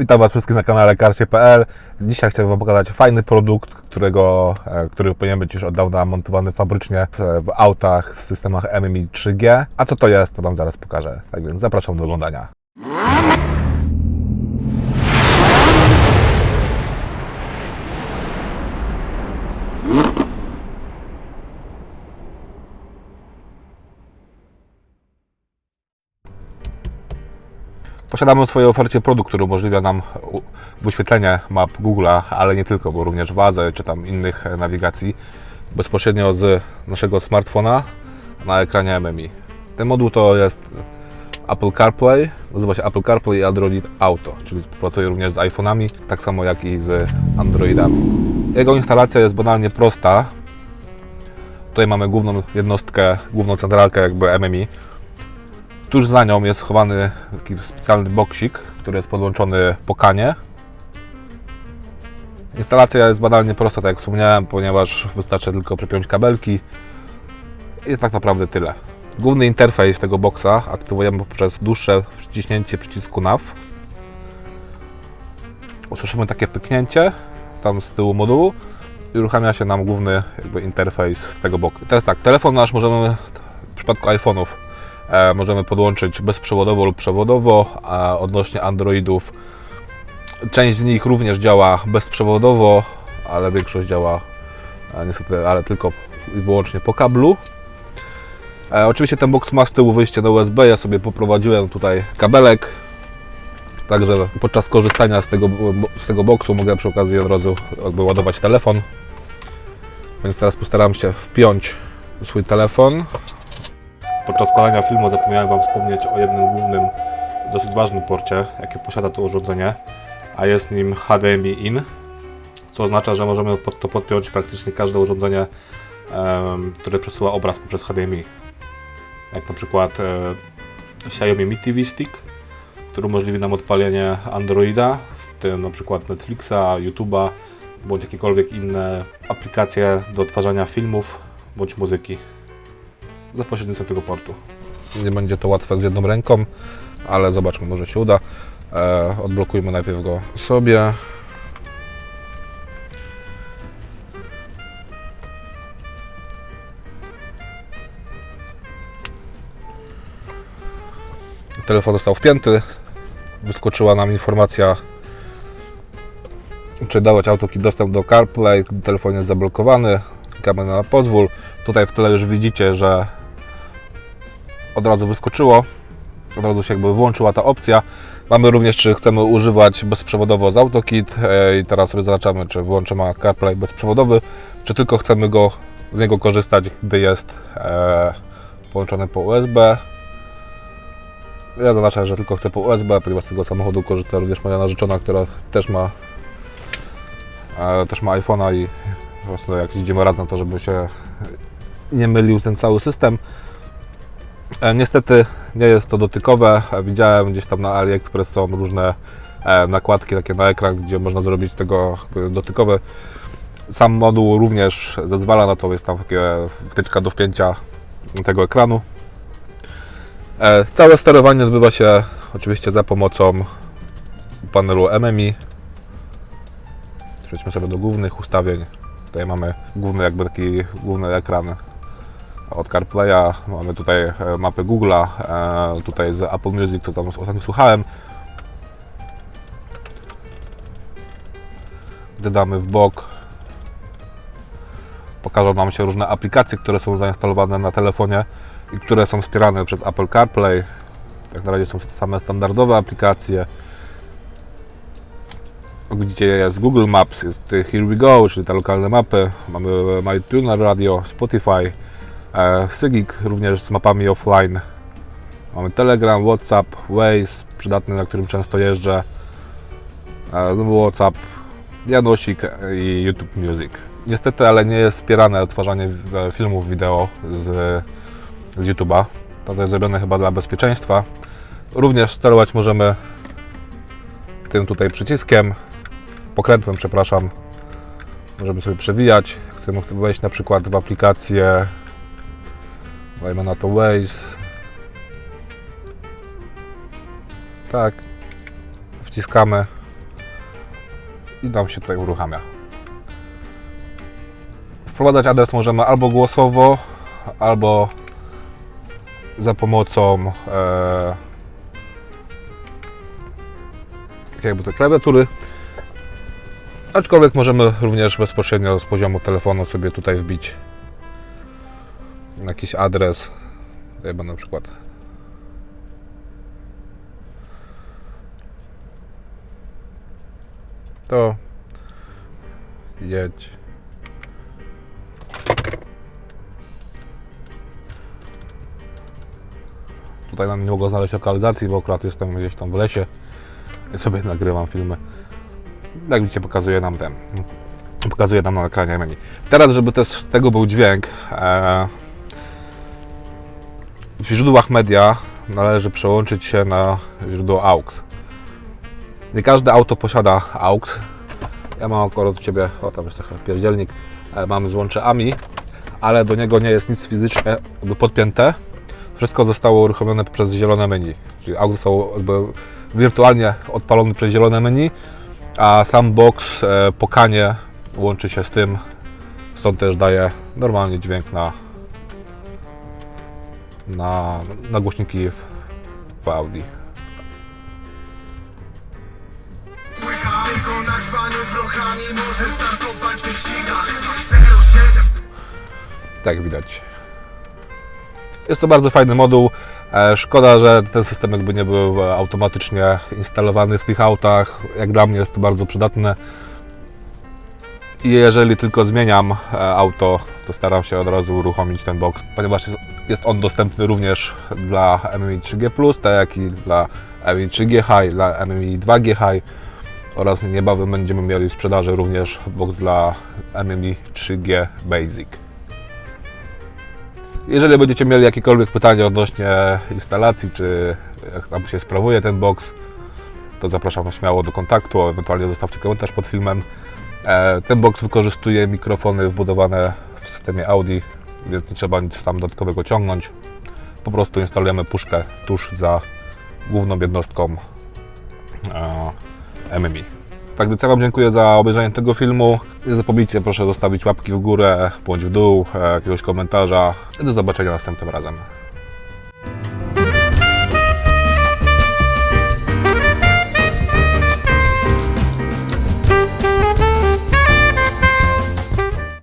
Witam Was wszystkich na kanale Karsie.pl. Dzisiaj chciałbym Wam pokazać fajny produkt, którego, e, który powinien być już od dawna montowany fabrycznie w- autach, w systemach MMI 3G. A co to jest, to Wam zaraz pokażę. Tak więc zapraszam do oglądania. Posiadamy w swojej ofercie produkt, który umożliwia nam wyświetlenie map Google'a, ale nie tylko, bo również Wazy czy tam innych e, nawigacji bezpośrednio z naszego smartfona na ekranie MMI. Ten moduł to jest Apple CarPlay, nazywa się Apple CarPlay i Android Auto, czyli współpracuje również z iPhone'ami, tak samo jak i z Androidami. Jego instalacja jest banalnie prosta. Tutaj mamy główną jednostkę, główną centralkę jakby MMI, Tuż za nią jest schowany taki specjalny boksik, który jest podłączony po kanie. Instalacja jest banalnie prosta, tak jak wspomniałem, ponieważ wystarczy tylko przypiąć kabelki i tak naprawdę tyle. Główny interfejs tego boksa aktywujemy poprzez dłuższe wciśnięcie przycisku NAV. Usłyszymy takie pyknięcie tam z tyłu modułu i uruchamia się nam główny jakby interfejs z tego boku. Teraz tak, telefon nasz możemy w przypadku iPhone'ów możemy podłączyć bezprzewodowo lub przewodowo, odnośnie Androidów część z nich również działa bezprzewodowo, ale większość działa e, niestety, ale tylko i wyłącznie po kablu. E, oczywiście ten box ma z tyłu wyjście na USB, ja sobie poprowadziłem tutaj kabelek, także podczas korzystania z tego, z tego boxu mogę przy okazji od razu ładować telefon. Więc teraz postaram się wpiąć swój telefon. Podczas składania filmu zapomniałem Wam wspomnieć o jednym głównym, dosyć ważnym porcie, jakie posiada to urządzenie, a jest nim HDMI in, co oznacza, że możemy pod to podpiąć praktycznie każde urządzenie, em, które przesyła obraz poprzez HDMI. Jak na przykład e, Xiaomi Mi TV Stick, który umożliwi nam odpalenie Androida, w tym na przykład Netflixa, YouTube'a, bądź jakiekolwiek inne aplikacje do odtwarzania filmów bądź muzyki za pośrednictwem tego portu. Nie będzie to łatwe z jedną ręką, ale zobaczmy, może się uda. E, odblokujmy najpierw go sobie. Telefon został wpięty. Wyskoczyła nam informacja, czy dawać autoki dostęp do CarPlay. Telefon jest zablokowany. Klikamy na pozwól. Tutaj w tle już widzicie, że od razu wyskoczyło. Od razu się jakby włączyła ta opcja. Mamy również, czy chcemy używać bezprzewodowo z AutoKit e, i teraz sobie zaznaczamy, czy włączymy CarPlay bezprzewodowy, czy tylko chcemy go, z niego korzystać, gdy jest e, połączony po USB. Ja zaznaczam, że tylko chcę po USB, ponieważ z tego samochodu korzysta również moja narzeczona, która też ma e, też ma iPhone'a i po prostu jak idziemy razem, to żeby się nie mylił ten cały system. E, Niestety nie jest to dotykowe. E, Widziałem gdzieś tam na AliExpress są różne e, nakładki takie na ekran, gdzie można zrobić tego dotykowe. Sam moduł również zezwala na to, jest tam takie wtyczka do wpięcia tego ekranu. Całe sterowanie odbywa się oczywiście za pomocą panelu MMI. Przejdźmy sobie do głównych ustawień. Tutaj mamy główny jakby taki główny ekran od CarPlaya. Mamy tutaj e, mapę Google'a, e, tutaj z Apple Music, co tam ostatnio słuchałem. Gdy damy w bok, pokażą nam się różne aplikacje, które są zainstalowane na telefonie i które są wspierane przez Apple CarPlay. Jak na razie są same standardowe aplikacje. Widzicie, jest Google Maps, jest Here We Go, czyli te lokalne mapy. Mamy MyTuner Radio, Spotify, e, Sygic również z mapami offline. Mamy Telegram, WhatsApp, Waze, przydatny, na którym często jeżdżę. E, Znowu WhatsApp, Janosik i YouTube Music. Niestety, ale nie jest wspierane odtwarzanie e, filmów wideo z, z YouTube'a. To jest zrobione chyba dla bezpieczeństwa. Również sterować możemy tym tutaj przyciskiem, pokrętłem, przepraszam. Możemy sobie przewijać. Chcemy wejść na przykład w aplikację, dajmy na to Waze. Tak. Wciskamy i nam się tutaj uruchamia. Wprowadzać adres możemy albo głosowo, albo za pomocą e, jakby tej klawiatury. Aczkolwiek możemy również bezpośrednio z poziomu telefonu sobie tutaj wbić jakiś adres. Chyba na przykład to jedź. Tutaj nam nie mogło znaleźć lokalizacji, bo akurat jestem gdzieś tam w lesie i sobie nagrywam filmy. Jak widzicie, pokazuje nam ten. Pokazuje nam na ekranie menu. Teraz, żeby też z tego był dźwięk, e, w źródłach media należy przełączyć się na źródło AUX. Nie każde auto posiada AUX. Ja mam akurat u Ciebie, o tam jest trochę pierdzielnik, e, mam złącze AMI, ale do niego nie jest nic fizycznie podpięte. Wszystko zostało uruchomione przez zielone menu. Czyli AUX został jakby wirtualnie odpalony przez zielone menu, a sam box e, pokanie łączy się z tym. Stąd też daje normalnie dźwięk na, na, na głośniki w, w Audi. Tylko na żwaniu prochami może startować w wyścigach 07 Tak widać. Jest to bardzo fajny moduł. E, Szkoda, że ten system jakby nie był automatycznie instalowany w tych autach. Jak dla mnie jest to bardzo przydatne. I jeżeli tylko zmieniam e, auto, to staram się od razu uruchomić ten box, ponieważ jest- on dostępny również dla MMI 3G+, tak jak i dla MMI 3G High, dla MMI 2G High oraz niebawem będziemy mieli w sprzedaży również box dla MMI 3G Basic. Jeżeli będziecie mieli jakiekolwiek pytania odnośnie instalacji, czy jak tam się sprawuje ten box, to zapraszam śmiało do kontaktu, ewentualnie zostawcie komentarz pod filmem. E, Ten box wykorzystuje mikrofony wbudowane w systemie Audi, więc nie trzeba nic tam dodatkowego ciągnąć. Po prostu instalujemy puszkę tuż za główną jednostką e, MMI. Tak więc ja Wam dziękuję za obejrzenie tego filmu. Nie zapomnijcie proszę zostawić łapki w górę bądź w dół, e, jakiegoś komentarza. I do zobaczenia następnym razem.